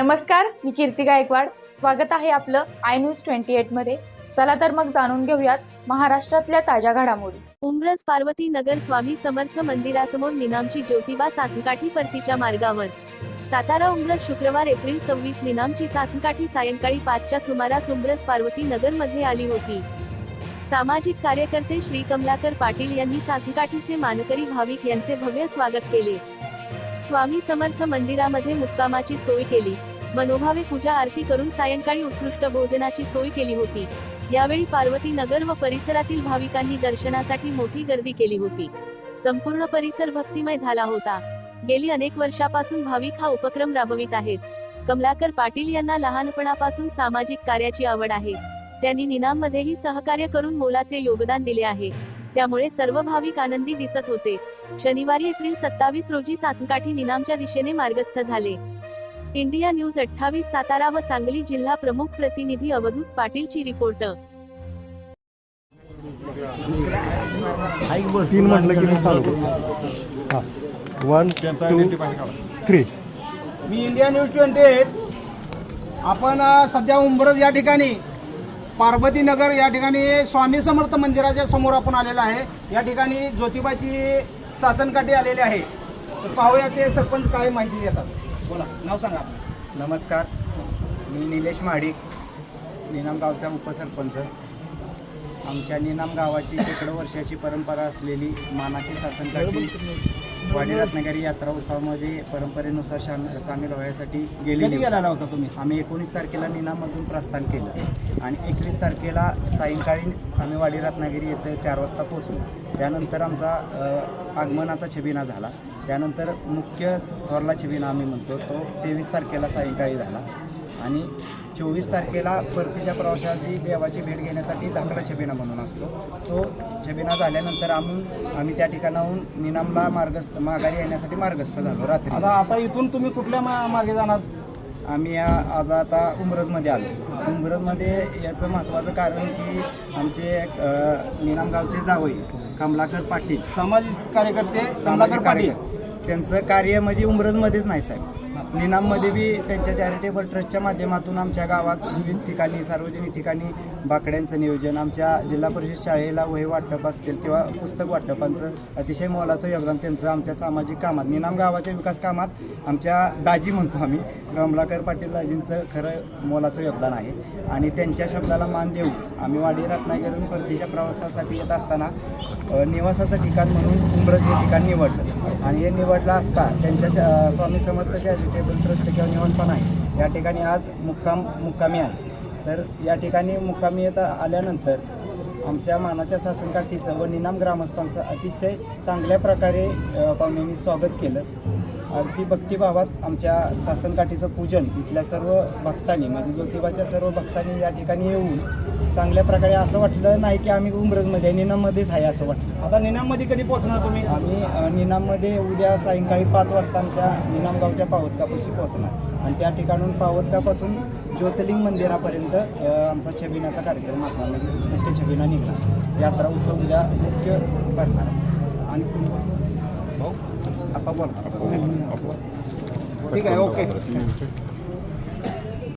नमस्कार मी कीर्ती गायकवाड. स्वागत आहे आपलं आय न्यूज ट्वेंटी एटमध्ये चला तर मग जाणून घेऊयात महाराष्ट्रातल्या ताज्या घडामोडी. उमरस पार्वती नगर स्वामी समर्थ मंदिरासमोर निनामची ज्योतिबा सासनकाठी परतीच्या मार्गावर. सातारा उमरस शुक्रवार एप्रिल सव्वीस निनामची सासनकाठी सायंकाळी पाचच्या सुमारास उमरस पार्वती नगरमध्ये आली होती. सामाजिक कार्यकर्ते श्री कमलाकर पाटील यांनी सासनकाठीचे मानकरी भाविक यांचे भव्य स्वागत केले. स्वामी समर्थ मंदिरामध्ये मुक्कामाची सोय केली. मनोभावे पूजा आरती करून सायंकाळी उत्कृष्ट भोजनाची सोय केली होती. यावेळी पार्वती नगर व परिसरातील भाविकांनी दर्शनासाठी मोठी गर्दी केली होती. संपूर्ण परिसर भक्तिमय झाला होता. गेली अनेक वर्षापासून भाविक हा उपक्रम राबवित आहेत. कमलाकर पाटील यांना लहानपणापासून सामाजिक कार्याची आवड आहे. त्यांनी निनाममध्येही सहकार्य करून मोलाचे योगदान दिले आहे. त्यामुळे सर्व भाविक आनंदी दिसत होते. शनिवारी एप्रिल सत्तावीस रोजी सासनकाठी निनामच्या दिशेने मार्गस्थ झाले. इंडिया न्यूज अठ्ठावीस सातारा व सांगली जिल्हा प्रमुख प्रतिनिधी अवधूत पाटीलची रिपोर्ट. तीन म्हटलं की चालू वन टू थ्री मी इंडिया न्यूज ट्वेंटी एट. आपण सध्या उंबरज या ठिकाणी पार्वती नगर या ठिकाणी स्वामी समर्थ मंदिराच्या समोर आपण आलेलो आहे. या ठिकाणी ज्योतिबाची शासनकाठी आलेली आहे. तर पाहूया ते सरपंच काय माहिती देतात. बोला नाव सांगा नमस्कार मी निलेश महाडिक निनाम गावचा उपसरपंच. आमच्या निनाम गावाची शेकडो वर्षाची परंपरा असलेली मानाची शासनकाठी वाडी रत्नागिरी यात्रा उत्सवामध्ये परंपरेनुसार शाम सामील होण्यासाठी गेलेली. कधी गेलेला होता तुम्ही? आम्ही एकोणीस तारखेला निनाममधून प्रस्थान केलं. आणि एकवीस तारखेला सायंकाळी आम्ही वाडी रत्नागिरी येथे चार वाजता पोचलो त्यानंतर आमचा आगमनाचा छबिना झाला. त्यानंतर मुख्य थोरला छबिना आम्ही म्हणतो तो तेवीस तारखेला सायंकाळी झाला. आणि चोवीस तारखेला परतीच्या प्रवासाची देवाची भेट घेण्यासाठी धाकला छबिना म्हणून असतो. तो छबिना झाल्यानंतर आम्ही आम्ही त्या ठिकाणाहून निनामला मार्गस्थ माघारी येण्यासाठी मार्गस्थ झालो रात्री. आता आता इथून तुम्ही कुठल्या मा- मागे जाणार? आम्ही या आज आता उमरजमध्ये आलो. उमरजमध्ये याचं महत्त्वाचं कारण की आमचे अ, निनाम गावचे जावई कमलाकर पाटील. सामाजिक कार्यकर्ते सामाजिक कमलाकर पाटील. कार्यकर्ते. त्यांचं कार्य म्हणजे उमरजमध्येच नाही साहेब. निनाममध्ये बी त्यांच्या चॅरिटेबल ट्रस्टच्या माध्यमातून आमच्या गावात विविध ठिकाणी सार्वजनिक ठिकाणी बाकड्यांचं नियोजन आमच्या जिल्हा परिषद शाळेला वही वाटप असतील किंवा पुस्तक वाटपांचं अतिशय मोलाचं योगदान त्यांचं आमच्या सामाजिक कामात निनाम गावाच्या विकास कामात आमच्या दाजी म्हणतो आम्ही कमलाकर पाटील दाजींचं खरं मोलाचं योगदान आहे. आणि त्यांच्या शब्दाला मान देऊ आम्ही वाडी रत्नागिरीहून परतीच्या प्रवासासाठी येत असताना निवासाचं ठिकाण म्हणून उंब्रज हे ठिकाण निवडलं. आणि हे निवडला असता त्यांच्या स्वामी समर्थ चॅरिटेबल ट्रस्ट किंवा निवासस्थान आहे. या ठिकाणी आज मुक्काम मुक्कामी आहे. तर या ठिकाणी मुक्कामी येत आल्यानंतर आमच्या मानाच्या शासनकाठीचं व निनाम ग्रामस्थांचं अतिशय चांगल्या प्रकारे पाहुण्यांनी स्वागत केलं. अगदी भक्तिभावात आमच्या शासनकाठीचं पूजन इथल्या सर्व भक्तांनी म्हणजे ज्योतिबाच्या सर्व भक्तांनी या ठिकाणी येऊन चांगल्या प्रकारे असं वाटलं नाही की आम्ही उमरजमध्ये आहे, निनाममध्येच आहे असं वाटलं. आता निनाममध्ये कधी पोहोचणार तुम्ही? आम्ही निनाममध्ये उद्या सायंकाळी पाच वाजता आमच्या निनाम गावच्या पावतकापाशी पोहोचणार. आणि त्या ठिकाणून पावतकापासून ज्योतिर्लिंग मंदिरापर्यंत आमचा छबिनाचा कार्यक्रम असणार म्हणजे मुख्य छबिना निघणार. यात्रा उत्सव उद्या मुख्य भरणार आहे. आणि भाऊ आपण बोला ठीक आहे ओके